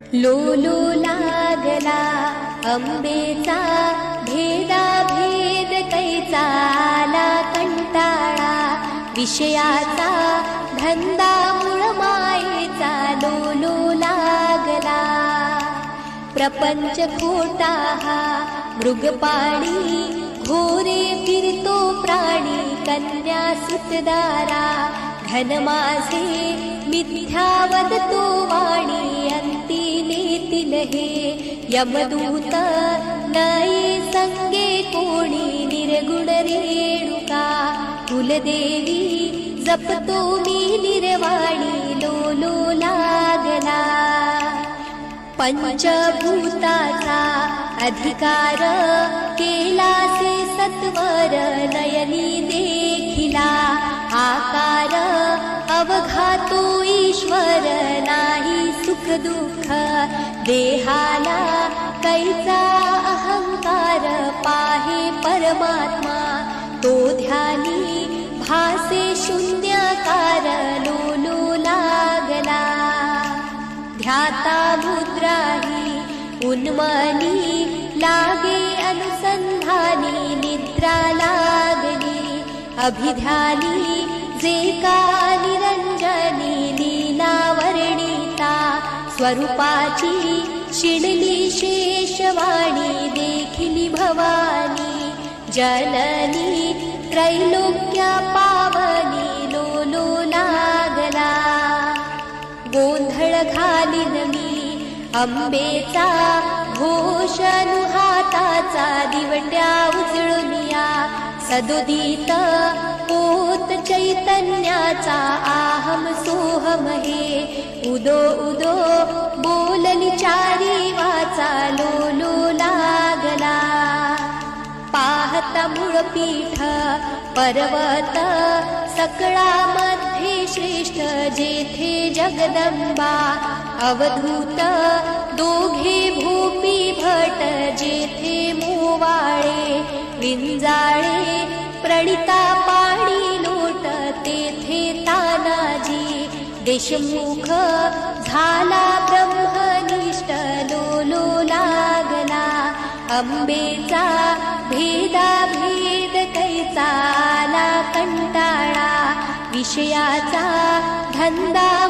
लोलो लागला अंबेचा भेदा भेद कैचा आला कंटाळा विषयाचा धंदा मूळ मायेचा लोलो लागला. प्रपंच खोटा हा मृगपाणी घोरे फिरतो प्राणी कन्या सुतदारा घन माझे मिथ्या वदतो वाणी येईल हे यमदूत नाही संगे कोणी निर्गुण रेणुका कुलदेवी जपतो मी निर्वाणी लोलो लागला पंचभूताचा अधिकार केलासे सत्वर नयनी सुख दुःख देहाला कैचा अहंकार पाहे परमात्मा तो ध्यानी भासे शून्यकार लोलो लागला. ध्याता मुद्राही उन्मनी लागे अनुसंधानी निद्रा लागली. अभिध्यानी जे का निरंजनी स्वरूपाची शिणली शेषवाणी देखिली भवानी जननी त्रैलोक्या पावनी लोलो लागला गोंधळ मी अंबेचा घोष हाताचा दिवट्या उजळून या सदुदित पोत चैतन्याचा आहम सोहम हे उदो उदो बोलली चारी वाचा लोलो लागला। पाहता मूळ पीठ पर्वत सकळामध्ये श्रेष्ठ जेथे जगदंबा। अवधूत दोघे भूपी भट जेथे मोवाळे विंजाळे प्रणिता देशमुख झाला ब्रह्मनिष्ठ लोलो लागला. अंबेचा भेदा भेद कैचा आला कंटाळा. विषयाचा धंदा